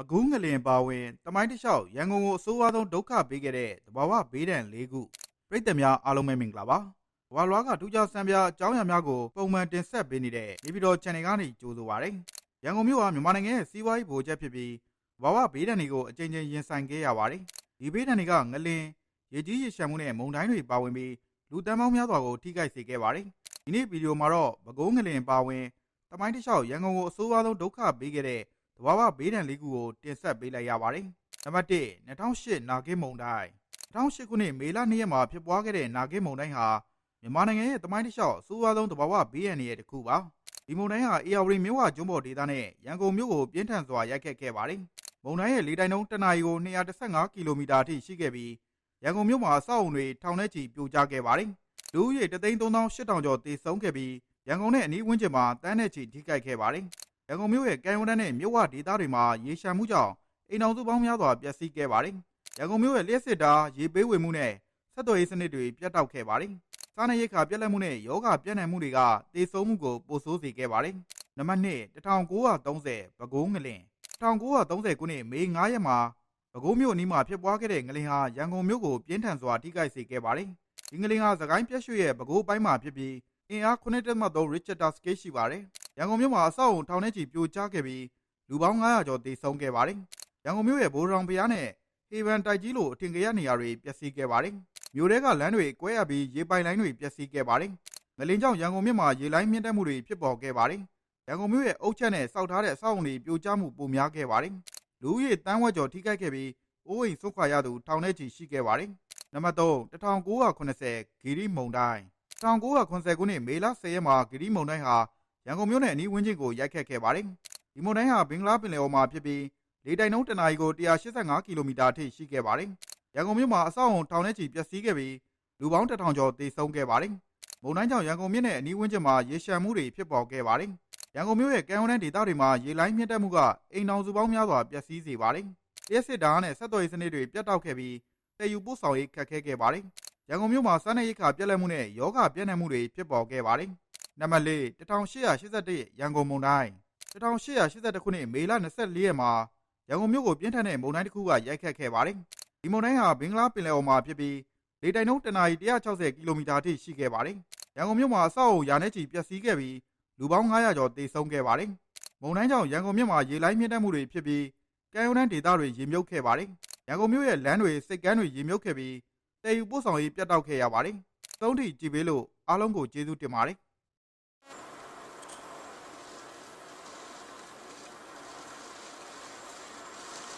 ပဲခူးငလင်ပါဝင်တမိုင်းတစ်လျှောက်ရန်ကုန်ကိုအဆိုးအဝါဆုံးဒုက္ခပေးခဲ့တဲ့တဘာဝဘေးဒဏ်၄ခုပြည်သက်များအားလုံးပဲမင်္ဂလာပါဘဝလွားကထူးခြားစံပြအကြောင်းအရာများကိုပုံမှန်တင်ဆက်ပေးနေတဲ့နေပြည်တော် channel ကနေကြိုဆိုပါရစေရန်ကုန်မြို့ဟာမြန်မာနိုင်ငံရဲ့စီးပွားရေးဗဟိုချက်ဖြစ်ပြီးဘဝဘေးဒဏ်တွေကိုအကြိမ်ကြိမ်ရင်ဆိုင်ခဲ့ရပါတယ်ဒီဘေးဒဏ်တွေကငလင်ရေကြီးရေရှမ်းမှုနဲ့မုန်တိုင်းတွေပါဝင်ပြီးလူတန်းပေါင်းများစွာကိုထိခိုက်စေခဲ့ပါတယ်ဒီနေ့ဗီဒီယိုမှာတော့ပဲခူးငလင်ပါဝင်တမိုင်းတစ်လျှောက်ရန်ကုန်ကိုအဆိုးအဝါဆုံးဒုက္ခပေးခဲ့တဲ့ တဘာဝဘေးဒဏ်လေးခုကိုတင်ဆက်ပေးလိုက်ရပါတယ်။နံပါတ်1 2008နာဂိမုန်တိုင်း2008ခုနှစ်မေလ2ရက်မှာဖြစ်ပွားခဲ့တဲ့နာဂိမုန်တိုင်းဟာမြန်မာနိုင်ငံရဲ့တမိုင်းတစ်လျှောက်အဆိုးအဝါဆုံးတဘာဝဘေးရန်ရဲ့တစ်ခုပါ။ဒီမုန်တိုင်းဟာအေယာဝတီမြို့ဝကျွန်းပေါ်ဒေသနဲ့ရန်ကုန်မြို့ကိုပြင်းထန်စွာရိုက်ခတ်ခဲ့ပါတယ်။မုန်တိုင်းရဲ့လေတိုက်နှုန်းတစ်နာရီကို215ကီလိုမီတာအထိရှိခဲ့ပြီးရန်ကုန်မြို့မှာအဆောက်အုံတွေထောင်ထဲချီပြိုကျခဲ့ပါတယ်။လူဦးရေ338,000ကျော်သေဆုံးခဲ့ပြီးရန်ကုန်နဲ့အနီးဝန်းကျင်မှာတန်းနဲ့ချီထိခိုက်ခဲ့ပါတယ်။ ရန်ကုန်မြို့ရဲ့ကံရုံတန်းနဲ့မြို့ဝဒေသတွေမှာရေရှမ်းမှုကြောင့်အိမ်အောင်စုပေါင်းများစွာပျက်စီးခဲ့ပါတယ်။ရန်ကုန်မြို့ရဲ့လျှက်စစ်တားရေပေးဝေမှုနဲ့ဆက်သွယ်ရေးစနစ်တွေပြတ်တောက်ခဲ့ပါတယ်။စားနပ်ရိက္ခာပြက်လက်မှုနဲ့ယောဂပြန့်နှံ့မှုတွေကတေဆုံးမှုကိုပိုဆိုးစေခဲ့ပါတယ်။နံပါတ်2 1930ပဲခူးငလင်1930ခုနှစ်မေ9ရက်မှာပဲခူးမြို့အနီးမှာဖြစ်ပွားခဲ့တဲ့ငလင်ဟာရန်ကုန်မြို့ကိုပြင်းထန်စွာထိခိုက်စေခဲ့ပါတယ်။ဒီငလင်ဟာသခိုင်းပြက်ရွှေရဲ့ပဲခူးပိုင်းမှာဖြစ်ပြီးအင်အား9.3 Richter scale ရှိပါတယ်။ ရန်ကုန်မြို့မှာအဆောက်အုံထောင်ထဲချီပြိုကျခဲ့ပြီးလူပေါင်း900ကျော်သေဆုံးခဲ့ပါတယ်။ရန်ကုန်မြို့ရဲ့ဘိုးတော်ဖျားနဲ့ဟေဗန်တိုက်ကြီးလိုအထင်ကရနေရာတွေပျက်စီးခဲ့ပါတယ်။မြို့ထဲကလမ်းတွေကွဲရပြီးရေပိုင်လိုင်းတွေပျက်စီးခဲ့ပါတယ်။ငလင်ကြောင့်ရန်ကုန်မြို့မှာရေလိုင်းမြင့်တက်မှုတွေဖြစ်ပေါ်ခဲ့ပါတယ်။ရန်ကုန်မြို့ရဲ့အုတ်ချက်နဲ့စောက်ထားတဲ့အဆောက်အုံတွေပြိုကျမှုပိုများခဲ့ပါတယ်။လူဦးရေတန်းဝက်ကျော်ထိခိုက်ခဲ့ပြီးအိုးအိမ်ဆွခွာရသူထောင်ထဲချီရှိခဲ့ပါတယ်။နံပါတ်3 1980ဂီရီမုန်တိုင်း1980ခုနှစ်မေလ10ရက်မှာဂီရီမုန်တိုင်းဟာ ရန်ကုန်မြို့နယ်အနီးဝန်းကျင်ကိုရိုက်ခတ်ခဲ့ပါတယ်။ဒီမုန်တိုင်းဟာဘင်္ဂလားပင်လယ်အော်မှာဖြစ်ပြီးလေတိုက်နှုန်းတနာရီကို185ကီလိုမီတာအထိရှိခဲ့ပါတယ်။ရန်ကုန်မြို့မှာအဆောက်အုံထောင်ထဲချီပျက်စီးခဲ့ပြီးလူပေါင်းတစ်ထောင်ကျော်သေဆုံးခဲ့ပါတယ်။မုန်တိုင်းကြောင့်ရန်ကုန်မြို့နယ်အနီးဝန်းကျင်မှာရေရှမ်းမှုတွေဖြစ်ပေါ်ခဲ့ပါတယ်။ရန်ကုန်မြို့ရဲ့ကံရုံးတန်းဒေသတွေမှာရေလိုင်းမြင့်တက်မှုကအိမ်ထောင်စုပေါင်းများစွာပျက်စီးစေပါတယ်။လျှက်စစ်ဓာတ်နဲ့ဆက်သွယ်ရေးစနစ်တွေပြတ်တောက်ခဲ့ပြီးတည်ယူပို့ဆောင်ရေးခက်ခဲခဲ့ပါတယ်။ရန်ကုန်မြို့မှာစားနပ်ရိက္ခာပြက်လက်မှုနဲ့ယောဂပြန့်နှံ့မှုတွေဖြစ်ပေါ်ခဲ့ပါတယ်။ နံပါတ်၄1881ရန်ကုန်မုန်တိုင်း1881ခုနှစ်မေလ24ရက်မှာရန်ကုန်မြို့ကိုပြင်းထန်တဲ့မုန်တိုင်းတစ်ခုကရိုက်ခတ်ခဲ့ပါတယ်။ဒီမုန်တိုင်းဟာဘင်္ဂလားပင်လယ်အော်မှာဖြစ်ပြီးလေတိုက်နှုန်းတနာရီ160ကီလိုမီတာအထိရှိခဲ့ပါတယ်။ရန်ကုန်မြို့မှာအဆောက်အုံရာနဲ့ချီပျက်စီးခဲ့ပြီးလူပေါင်း900ကျော်သေဆုံးခဲ့ပါတယ်။မုန်တိုင်းကြောင့်ရန်ကုန်မြို့မှာရေလိုင်းမြင့်တက်မှုတွေဖြစ်ပြီးကံရုံတန်းဒေသတွေရေမြုပ်ခဲ့ပါတယ်။ရန်ကုန်မြို့ရဲ့လမ်းတွေစိတ်ကမ်းတွေရေမြုပ်ခဲ့ပြီးတည်ယူပို့ဆောင်ရေးပြတ်တောက်ခဲ့ရပါတယ်။သုံးထိကြည်ပေးလို့အားလုံးကိုကျေးဇူးတင်ပါတယ်။